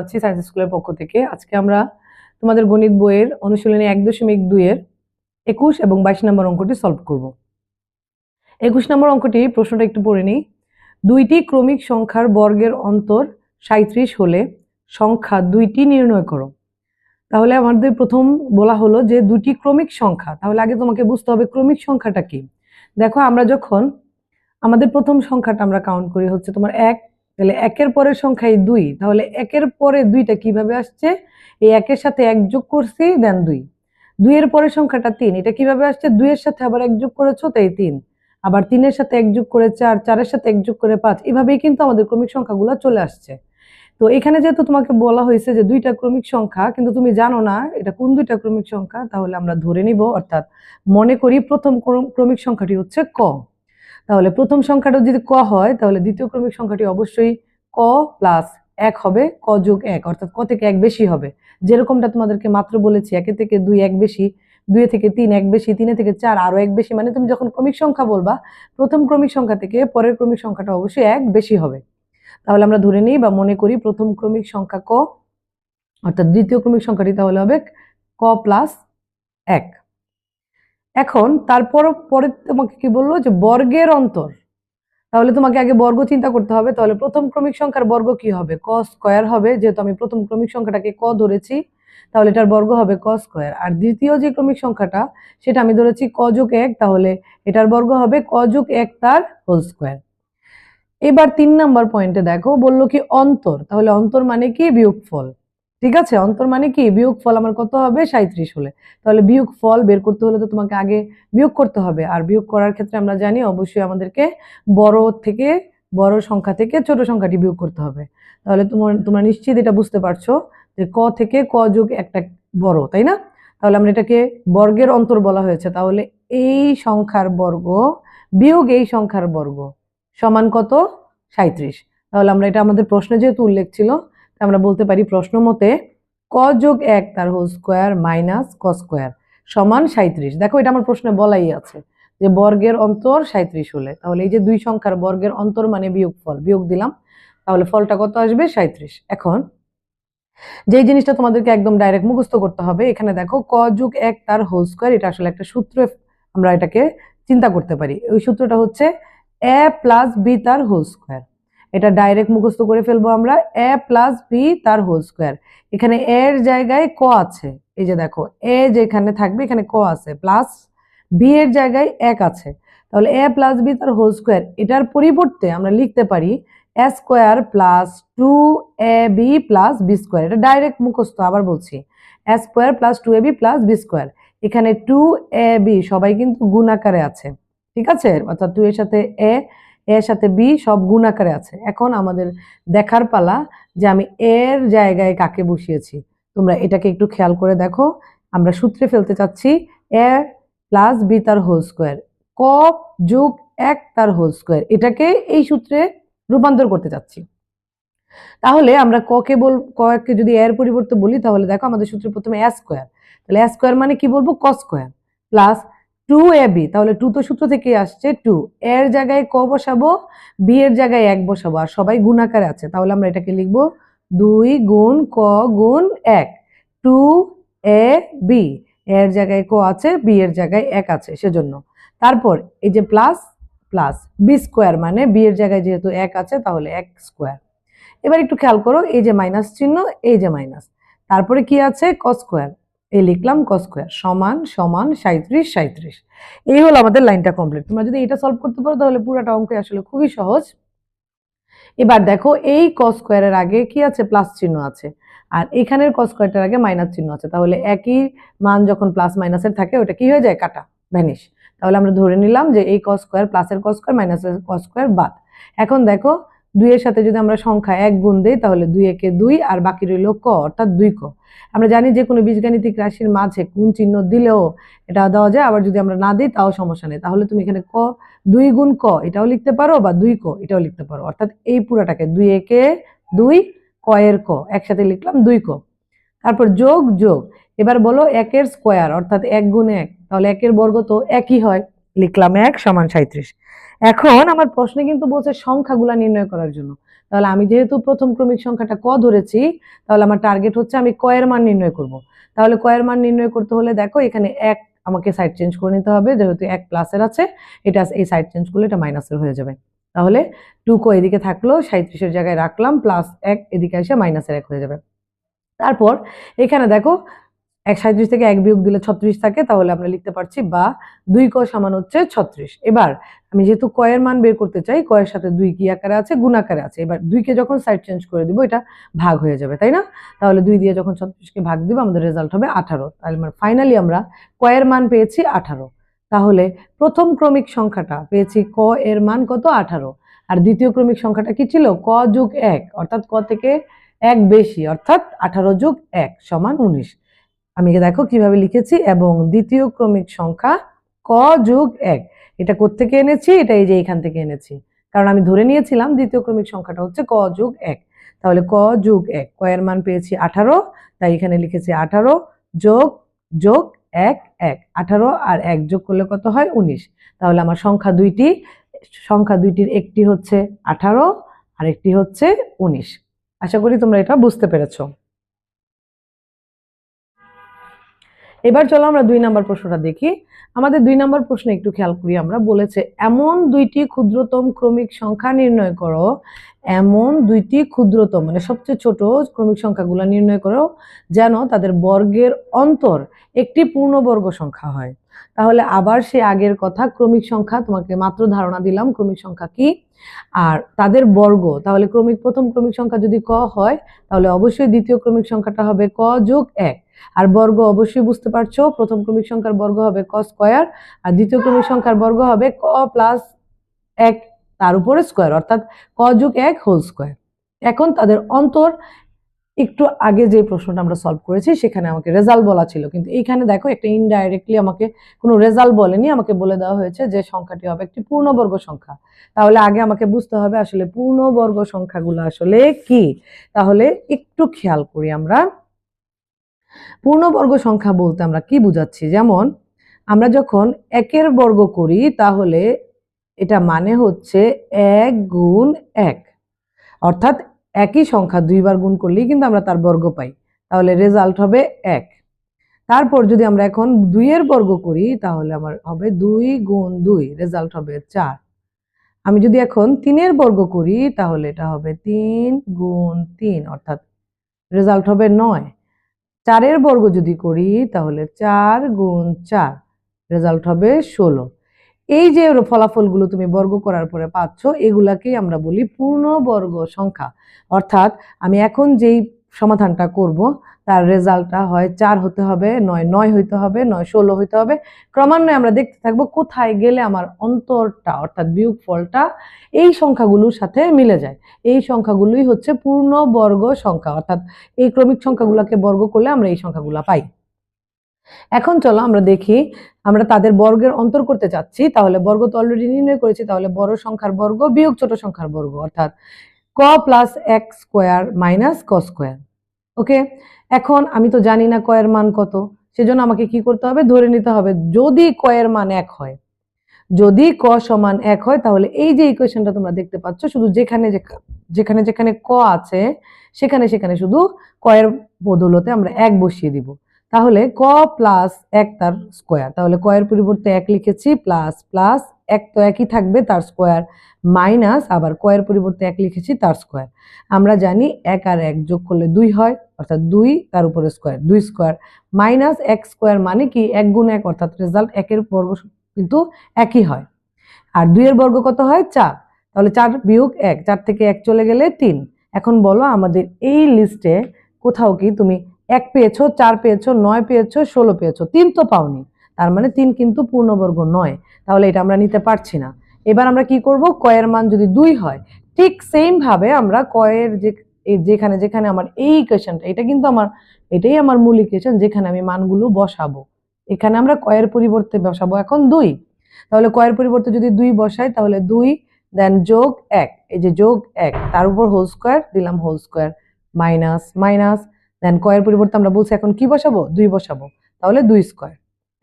আছি সায়েন্স স্কুলের পক্ষ থেকে। আজকে আমরা তোমাদের গণিত বইয়ের অনুশীলনী এক দশমিক দুইয়ের একুশ এবং বাইশ নম্বর অঙ্কটি সলভ করব। একুশ নম্বর অঙ্কটি, প্রশ্নটা একটু পড়ে নিই। দুইটি ক্রমিক সংখ্যার বর্গের অন্তর সাঁত্রিশ হলে সংখ্যা দুইটি নির্ণয় করো। তাহলে আমাদের প্রথম বলা হলো যে দুটি ক্রমিক সংখ্যা। তাহলে আগে তোমাকে বুঝতে হবে ক্রমিক সংখ্যাটা কি। দেখো আমরা যখন, আমাদের প্রথম সংখ্যাটা আমরা কাউন্ট করি হচ্ছে তোমার এক তাহলে একের পরের সংখ্যা এই দুই। তাহলে একের পরে দুইটা কীভাবে আসছে? এই একের সাথে এক যোগ করছি, দেন দুই। দুইয়ের পরের সংখ্যাটা তিন। এটা কীভাবে আসছে? দুইয়ের সাথে আবার এক যোগ করেছ, তাই তিন। আবার তিনের সাথে এক যোগ করে চার, চারের সাথে এক যোগ করে পাঁচ। এভাবেই কিন্তু আমাদের ক্রমিক সংখ্যাগুলো চলে আসছে। তো এখানে যেহেতু তোমাকে বলা হয়েছে যে দুইটা ক্রমিক সংখ্যা, কিন্তু তুমি জানো না এটা কোন দুইটা ক্রমিক সংখ্যা, তাহলে আমরা ধরে নিব, অর্থাৎ মনে করি প্রথম ক্রম- ক্রমিক সংখ্যাটি হচ্ছে ক। তাহলে প্রথম সংখ্যাটা যদি ক হয়, তাহলে দ্বিতীয় ক্রমিক সংখ্যাটি অবশ্যই ক প্লাস এক হবে, ক যোগ এক, অর্থাৎ ক থেকে এক বেশি হবে। যেরকমটা তোমাদেরকে মাত্র বলেছি, একে থেকে দুই এক বেশি দুই থেকে তিন এক বেশি, তিনে থেকে চার আরও এক বেশি মানে তুমি যখন ক্রমিক সংখ্যা বলবা, প্রথম ক্রমিক সংখ্যা থেকে পরের ক্রমিক সংখ্যাটা অবশ্যই এক বেশি হবে। তাহলে আমরা ধরে নিই বা মনে করি প্রথম ক্রমিক সংখ্যা ক, অর্থাৎ দ্বিতীয় ক্রমিক সংখ্যাটি তাহলে হবে ক প্লাস এক। এখন তারপর পরে তোমাকে কি বলল যে বর্গের অন্তর। তাহলে তোমাকে আগে বর্গ চিন্তা করতে হবে, তাহলে প্রথম ক্রমিক সংখ্যার বর্গ কি হবে? ক স্কয়ার হবে, যেহেতু আমি প্রথম ক্রমিক সংখ্যাটাকে ক ধরেছি, তাহলে এটার বর্গ হবে ক স্কয়ার। আর দ্বিতীয় যে ক্রমিক সংখ্যাটা, সেটা আমি ধরেছি ক যোগ এক, তাহলে এটার বর্গ হবে ক যোগ এক তার হোল স্কোয়ার। এবার তিন নাম্বার পয়েন্টে দেখো, বলল কি অন্তর, তাহলে অন্তর মানে কি? বিয়োগফল। ঠিক আছে? অন্তর মানে কি? বিয়োগ ফল আমার কত হবে? সাঁত্রিশ হলে। তাহলে বিয়োগ ফল বের করতে হলে তো তোমাকে আগে বিয়োগ করতে হবে। আর বিয়োগ করার ক্ষেত্রে আমরা জানি অবশ্যই আমাদেরকে বড় থেকে বড় সংখ্যা থেকে ছোট সংখ্যাটি বিয়োগ করতে হবে। তাহলে তোমার, তোমরা নিশ্চিত এটা বুঝতে পারছ যে ক থেকে ক যোগ একটা বড়, তাই না? তাহলে আমরা এটাকে বর্গের অন্তর বলা হয়েছে। তাহলে এই সংখ্যার বর্গ বিয়োগ এই সংখ্যার বর্গ সমান কত? সাঁত্রিশ তাহলে আমরা এটা আমাদের প্রশ্নে যেহেতু উল্লেখ ছিল আমরা বলতে পারি প্রশ্ন মতে ক যোগ এক তার হোল স্কোয়ার মাইনাস ক স্কোয়ার সমান সাঁত্রিশ দেখো এটা আমার প্রশ্নে বলাই আছে যে বর্গের অন্তর সাঁত্রিশ হলে, তাহলে এই যে দুই সংখ্যার বর্গের অন্তর মানে বিয়োগ ফল বিয়োগ দিলাম, তাহলে ফলটা কত আসবে? সাঁত্রিশ এখন যেই জিনিসটা তোমাদেরকে একদম ডাইরেক্ট মুখস্থ করতে হবে, এখানে দেখো ক যুগ এক তার হোল স্কোয়ার এটা আসলে একটা সূত্রে আমরা এটাকে চিন্তা করতে পারি। ওই সূত্রটা হচ্ছে এ প্লাস বি তার হোল স্কোয়ার এটা ডাইরেক্ট মুখস্থ করে ফেলব আমরা এ প্লাস বি তার হোল স্কোয়ার এখানে এর জায়গায় ক আছে, এই যে দেখো এ যেখানে থাকবে এখানে ক আছে প্লাস বি এর জায়গায় এক আছে। তাহলে এ প্লাস বি তার হোল স্কোয়ার এটার পরিবর্তে আমরা লিখতে পারি A square plus two A B plus B square এটা ডাইরেক্ট মুখস্থ, আবার বলছি A square plus two A B plus B square এখানে টু এ বি সবাই কিন্তু গুণ আকারে আছে, ঠিক আছে? অর্থাৎ টু এর সাথে এ এর সাথে বি সব গুণ আকারে আছে। এখন আমাদের দেখার পালা যে আমি এর জায়গায় কাকে বসিয়েছি। তোমরা এটাকে একটু খেয়াল করে দেখো। আমরা সূত্রে ফেলতে চাচ্ছি এ প্লাস বি তার হোল স্কোয়ার। ক যোগ এক তার হোল স্কোয়ার। এটাকে এই সূত্রে রূপান্তর করতে চাচ্ছি। তাহলে আমরা ক কে বল, ক কে যদি এর পরিবর্তে বলি, তাহলে দেখো আমাদের সূত্রে প্রথমে এ স্কোয়ার। তাহলে এ স্কোয়ার মানে কি বলব? ক square. Plus two A B, তাহলে টু তো সূত্র থেকে আসছে, টু। এর জায়গায় ক বসাবো? বি এর জায়গায় এক বসাবো। আর সবাই গুণাকারে আছে, তাহলে আমরা এটাকে লিখব দুই গুণ ক গুণ এক। টু এ বি, এর জায়গায় ক আছে, বি এর জায়গায় এক আছে, সেজন্য। তারপর এই যে প্লাস প্লাস বি স্কোয়ার মানে বি এর জায়গায় যেহেতু এক আছে, তাহলে এক স্কোয়ার। এবার একটু খেয়াল করো, এই যে মাইনাস চিহ্ন, এই যে মাইনাস। তারপরে কি আছে? ক স্কোয়ার। এই লিখলাম ক স্কোয়ার, সমান সমান সাঁত্রিশ সাঁত্রিশ এই হলো আমাদের লাইনটা কমপ্লিট তোমরা যদি এটা সলভ করতে পারো, তাহলে পুরোটা অঙ্ক আসলে খুবই সহজ। এবার দেখো, এই ক স্কোয়ারের আগে কি আছে? প্লাস চিহ্ন আছে। আর এখানের ক স্কোয়ারটার আগে মাইনাস চিহ্ন আছে। তাহলে একই মান যখন প্লাস মাইনাসের থাকে, ওটা কি হয়ে যায়? কাটা ভ্যানিশ তাহলে আমরা ধরে নিলাম যে এই ক স্কোয়ার প্লাসের ক স্কোয়ার মাইনাসের ক স্কোয়ার বাদ। এখন দেখো দুইয়ের সাথে যদি আমরা সংখ্যা এক গুণ দিই, তাহলে দুই একে দুই, আর বাকি রইল ক, অর্থাৎ দুই ক। আমরা জানি যে কোনো বীজগাণিতিক রাশির মাঝে কোন চিহ্ন দিলেও এটা দেওয়া যায়, আবার যদি আমরা না দিই, তাও সমস্যা নেই। তাহলে তুমি এখানে ক, দুই গুণ ক, এটাও লিখতে পারো, বা দুই ক, এটাও লিখতে পারো। অর্থাৎ এই পুরাটাকে দুই একে দুই ক এর ক, একসাথে লিখলাম দুই ক। তারপর যোগ যোগ। এবার বলো একের স্কোয়ার, অর্থাৎ এক গুণ এক। তাহলে একের বর্গ তো একই হয়। লিখলাম এক সমান সাঁত্রিশ এখন আমার প্রশ্নে কিন্তু বলছে সংখ্যাগুলা নির্ণয় করার জন্য। তাহলে আমি যেহেতু প্রথম ক্রমিক সংখ্যাটা ক ধরেছি, তাহলে আমার টার্গেট হচ্ছে আমি কয়ের মান নির্ণয় করব। তাহলে কয়ের মান নির্ণয় করতে হলে দেখো এখানে এক আমাকে সাইড চেঞ্জ করে নিতে হবে, যেহেতু এক প্লাসের আছে, এটা এই সাইড চেঞ্জ করলে এটা মাইনাসের হয়ে যাবে। তাহলে টু কো এদিকে থাকল সাঁত্রিশের জায়গায় রাখলাম প্লাস এক এদিকে এসে মাইনাসের এক হয়ে যাবে। তারপর এখানে দেখো এক সাঁত্রিশ থেকে এক বিয়োগ দিলে ছত্রিশ থাকে, তাহলে আমরা লিখতে পারছি বা দুই ক সমান হচ্ছে ছত্রিশ। এবার আমি যেহেতু কয়ের মান বের করতে চাই কয়ের সাথে দুই কি আকারে আছে? গুণ আকারে আছে। এবার দুইকে যখন সাইড চেঞ্জ করে দিব, এটা ভাগ হয়ে যাবে, তাই না? তাহলে দুই দিয়ে যখন ছত্রিশকে ভাগ দিব, আমাদের রেজাল্ট হবে আঠারো। তাহলে ফাইনালি আমরা কয়ের মান পেয়েছি আঠারো। তাহলে প্রথম ক্রমিক সংখ্যাটা পেয়েছি ক এর মান কত? আঠারো। আর দ্বিতীয় ক্রমিক সংখ্যাটা কি ছিল? ক যুগ এক, অর্থাৎ ক থেকে এক বেশি, অর্থাৎ আঠারো যুগ এক সমান উনিশ। আমি দেখো কীভাবে লিখেছি, এবং দ্বিতীয় ক্রমিক সংখ্যা ক যুগ এক। এটা কোত্থেকে এনেছি? এটা এই যে এখান থেকে এনেছি। কারণ আমি ধরে নিয়েছিলাম দ্বিতীয় ক্রমিক সংখ্যাটা হচ্ছে ক যুগ এক। তাহলে ক যুগ এক, ক এর মান পেয়েছি আঠারো, তাই এখানে লিখেছি আঠারো যোগ যোগ এক এক। আঠারো আর এক যোগ করলে কত হয়? উনিশ। তাহলে আমার সংখ্যা দুইটি, সংখ্যা দুইটির একটি হচ্ছে আঠারো আর একটি হচ্ছে উনিশ। আশা করি তোমরা এটা বুঝতে পেরেছ। এবার চলো আমরা দুই নাম্বার প্রশ্নটা দেখি। আমাদের দুই নাম্বার প্রশ্নে একটু খেয়াল করি আমরা। বলেছে, এমন দুইটি ক্ষুদ্রতম ক্রমিক সংখ্যা নির্ণয় করো। এমন দুইটি ক্ষুদ্রতম মানে সবচেয়ে ছোট ক্রমিক সংখ্যাগুলো নির্ণয় করো, যেন তাদের বর্গের অন্তর একটি পূর্ণবর্গ সংখ্যা হয়। তাহলে আবার সে আগের কথা, ক্রমিক সংখ্যা, তোমাকে মাত্র ধারণা দিলাম ক্রমিক সংখ্যা কি। আর তাদের বর্গ, তাহলে ক্রমিক, প্রথম ক্রমিক সংখ্যা যদি ক হয়, তাহলে অবশ্যই দ্বিতীয় ক্রমিক সংখ্যাটা হবে ক যোগ এক। আর বর্গ অবশ্যই বুঝতে পারছ, প্রথম ক্রমিক সংখ্যার বর্গ হবে ক স্কোয়ার, আর দ্বিতীয় ক্রমিক সংখ্যার বর্গ হবে ক প্লাস এক, তার উপরে স্কোয়ার, অর্থাৎ ক যুগ এক হোল স্কোয়ার। এখন তাদের অন্তর, একটু আগে যে প্রশ্নটা আমরা সলভ করেছি, সেখানে আমাকে রেজাল্ট বলা ছিল, কিন্তু এইখানে দেখো একটা ইনডাইরেক্টলি আমাকে কোনো রেজাল্ট বলেনি, আমাকে বলে দেওয়া হয়েছে যে সংখ্যাটি হবে একটি পূর্ণবর্গ সংখ্যা। তাহলে আগে আমাকে বুঝতে হবে আসলে পূর্ণবর্গ সংখ্যাগুলো আসলে কি? তাহলে একটু খেয়াল করি আমরা। পূর্ণবর্গ সংখ্যা বলতে আমরা কি বুঝাচ্ছি? যেমন, আমরা যখন একের বর্গ করি, তাহলে এটা মানে হচ্ছে এক গুণ এক। অর্থাৎ একই সংখ্যা দুইবার গুণ করলেই কিন্তু আমরা তার বর্গ পাই। তাহলে রেজাল্ট হবে এক। তারপর যদি আমরা এখন দুইয়ের বর্গ করি, তাহলে আমার হবে দুই গুণ দুই রেজাল্ট হবে চার। আমি যদি এখন তিনের বর্গ করি, তাহলে এটা হবে তিন গুণ তিন, অর্থাৎ রেজাল্ট হবে নয়। চারের বর্গ যদি করি, তাহলে চার গুণ চার রেজাল্ট হবে ষোলো। এই যে ফলাফলগুলো তুমি বর্গ করার পরে পাচ্ছ, এগুলাকেই আমরা বলি পূর্ণবর্গ সংখ্যা। অর্থাৎ আমি এখন যেই সমাধানটা করব। তার রেজাল্টটা হয় চার হতে হবে, নয় নয় হইতে হবে, নয় ষোলো হইতে হবে। ক্রমান্বয়ে আমরা দেখতে থাকব কোথায় গেলে আমার অন্তরটা অর্থাৎ বিয়োগ ফলটা এই সংখ্যাগুলোর সাথে মিলে যায়। এই সংখ্যাগুলোই হচ্ছে পূর্ণ বর্গ সংখ্যা, অর্থাৎ এই ক্রমিক সংখ্যাগুলোকে বর্গ করলে আমরা এই সংখ্যাগুলো পাই। এখন চলো আমরা দেখি, আমরা তাদের বর্গের অন্তর করতে চাচ্ছি, তাহলে বর্গ তো অলরেডি নির্ণয় করেছি, তাহলে বড় সংখ্যার বর্গ বিয়োগ ছোট সংখ্যার বর্গ, অর্থাৎ ক প্লাস এক স্কোয়ার মাইনাস ক স্কোয়ার ওকে? এখন আমি তো জানি না কয়ের মান কত, সেজন্য আমাকে কি করতে হবে? ধরে নিতে হবে যদি কয়ের মান এক হয়। যদি ক সমান এক হয়, তাহলে এই যে ইকুয়েশনটা তোমরা দেখতে পাচ্ছ, শুধু যেখানে যেখানে যেখানে ক আছে, সেখানে সেখানে শুধু কয়ের বদলতে আমরা এক বসিয়ে দিব। তাহলে ক প্লাস এক তার স্কোয়ার। তাহলে কয়ের পরিবর্তে এক লিখেছি, প্লাস প্লাস এক তো একই থাকবে তার স্কোয়ার, মাইনাস আবার কয়ের পরিবর্তে এক লিখেছি তার স্কোয়ার। আমরা জানি এক আর এক যোগ করলে দুই হয়, অর্থাৎ দুই তার উপরে স্কোয়ার, দুই স্কোয়ার। মাইনাস এক স্কোয়ার মানে কি? এক গুণ এক, অর্থাৎ রেজাল্ট একের বর্গ কিন্তু একই হয়। আর দুইয়ের বর্গ কত হয়? চার। তাহলে চার বিয়োগ এক, চার থেকে এক চলে গেলে তিন। এখন বলো আমাদের এই লিস্টে কোথাও কি তুমি এক পেয়েছ, চার পেয়েছ, নয় পেয়েছ, ষোলো পেয়েছ, তিন তো পাওনি। তার মানে তিন কিন্তু পূর্ণবর্গ নয়। তাহলে এটা আমরা নিতে পারছি না। এবার আমরা কি করব? কয়ের মান যদি দুই হয়, ঠিক সেম ভাবে আমরা কয়ের যে যেখানে যেখানে আমার এই ইকুয়েশনটা এটা কিন্তু আমার, এটাই আমার মূল ইকুয়েশন যেখানে আমি মানগুলো বসাবো। এখানে আমরা কয়ের পরিবর্তে বসাবো এখন দুই। তাহলে কয়ের পরিবর্তে যদি দুই বসাই, তাহলে দুই দেন যোগ এক। এই যে যোগ এক, তার উপর হোল স্কোয়ার দিলাম whole square minus minus then কয়ের পরিবর্তে আমরা বলছি এখন কি বসাবো? দুই বসাবো। তাহলে দুই স্কোয়ার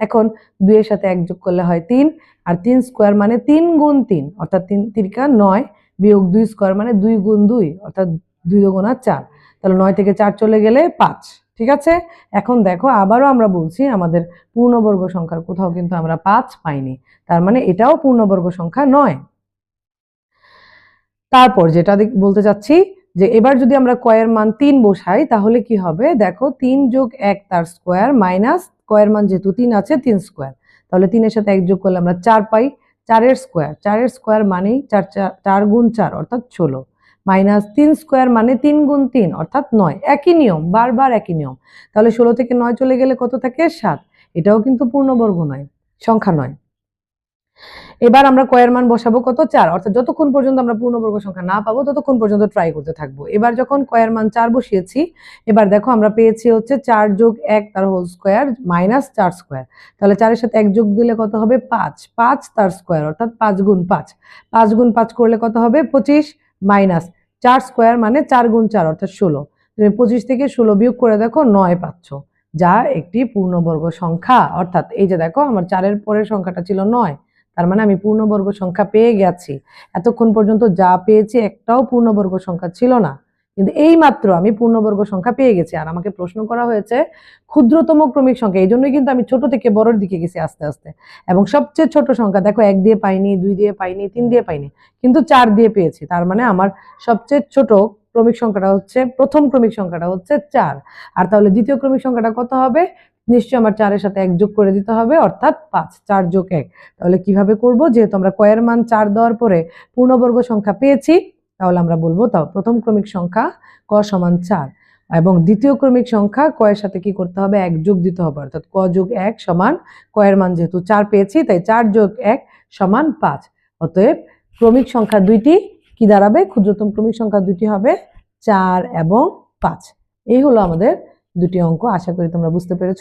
এখন দুইয়ের সাথে এক যোগ করলে হয় তিন, আর তিন স্কোয়ার মানে তিন গুণ তিন, অর্থাৎ তিন তিরিকা নয় বিয়োগ দুই স্কোয়ার মানে দুই গুণ দুই, অর্থাৎ দুই দুগুণা চার। তাহলে নয় থেকে চার চলে গেলে পাঁচ, ঠিক আছে? এখন দেখো, আবারও আমরা বলছি আমাদের পূর্ণবর্গ সংখ্যার কোথাও কিন্তু আমরা পাঁচ পাইনি। তার মানে এটাও পূর্ণবর্গ সংখ্যা নয়। তারপর যেটা বলতে চাচ্ছি যে এবার যদি আমরা কয়ের মান তিন বসাই, তাহলে কি হবে? দেখো, তিন যোগ এক তার স্কোয়ার মাইনাস কয়ের মান যেহেতু তিন আছে, তিন স্কোয়ার তাহলে তিনের সাথে এক যোগ করলে আমরা চার পাই, চারের স্কোয়ার চারের স্কোয়ার মানেই চার, চার- গুণ চার, অর্থাৎ ষোলো। মাইনাস তিন স্কোয়ার মানে তিন গুণ তিন, অর্থাৎ নয়। একই নিয়ম, বারবার একই নিয়ম। তাহলে ষোলো থেকে নয় চলে গেলে কত থাকে? সাত। এটাও কিন্তু পূর্ণবর্গ নয়, সংখ্যা নয়। এবার আমরা কয়ের মান বসাবো কত? চার। অর্থাৎ যতক্ষণ পর্যন্ত আমরা পূর্ণবর্গ সংখ্যা না পাবো, ততক্ষণ পর্যন্ত ট্রাই করতে থাকব। এবার যখন কয়ের মান চার বসিয়েছি, এবার দেখো আমরা পেয়েছি হচ্ছে চার যোগ এক তার হোল স্কোয়ার মাইনাস চার স্কোয়ার তাহলে চারের সাথে এক যোগ দিলে কত হবে? পাঁচ। পাঁচ তার স্কোয়ার অর্থাৎ পাঁচ গুণ পাঁচ। পাঁচ গুণ পাঁচ করলে কত হবে? পঁচিশ মাইনাস চার স্কোয়ার মানে চার গুণ চার, অর্থাৎ ষোলো। তুমি পঁচিশ থেকে ষোলো বিয়োগ করে দেখো নয় পাচ্ছ, যা একটি পূর্ণবর্গ সংখ্যা। অর্থাৎ এই যে দেখো, আমার চারের পরের সংখ্যাটা ছিল নয়। তার মানে আমি পূর্ণবর্গ সংখ্যা পেয়ে গেছি। এতক্ষণ পর্যন্ত যা পেয়েছি একটাও পূর্ণবর্গ সংখ্যা ছিল না। কিন্তু এই মাত্র আমি পূর্ণবর্গ সংখ্যা পেয়ে গেছি। আর আমাকে প্রশ্ন করা হয়েছে, ক্ষুদ্রতম ক্রমিক সংখ্যা এই জন্যই কিন্তু আমি ছোট থেকে বড়র দিকে গেছি আস্তে আস্তে। এবং সবচেয়ে ছোট সংখ্যা, দেখো এক দিয়ে পাইনি, দুই দিয়ে পাইনি, তিন দিয়ে পাইনি, কিন্তু চার দিয়ে পেয়েছি। তার মানে আমার সবচেয়ে ছোট ক্রমিক সংখ্যাটা হচ্ছে, প্রথম ক্রমিক সংখ্যাটা হচ্ছে চার। আর তাহলে দ্বিতীয় ক্রমিক সংখ্যাটা কত হবে? নিশ্চয়ই আমার চারের সাথে এক যোগ করে দিতে হবে, অর্থাৎ পাঁচ, চার যোগ এক। তাহলে কীভাবে করব? যেহেতু আমরা কয়ের মান চার দেওয়ার পরে পূর্ণবর্গ সংখ্যা পেয়েছি, তাহলে আমরা বলব, তাও প্রথম ক্রমিক সংখ্যা ক সমান চার। এবং দ্বিতীয় ক্রমিক সংখ্যা কয়ের সাথে কি করতে হবে? এক যোগ দিতে হবে, অর্থাৎ ক যোগ এক সমান কয়ের মান যেহেতু চার পেয়েছি, তাই চার যোগ এক সমান পাঁচ। অতএব ক্রমিক সংখ্যা দুইটি কি দাঁড়াবে? ক্ষুদ্রতম ক্রমিক সংখ্যা দুইটি হবে চার এবং পাঁচ। এই হলো আমাদের দুটি অঙ্ক আশা করি তোমরা বুঝতে পেরেছ।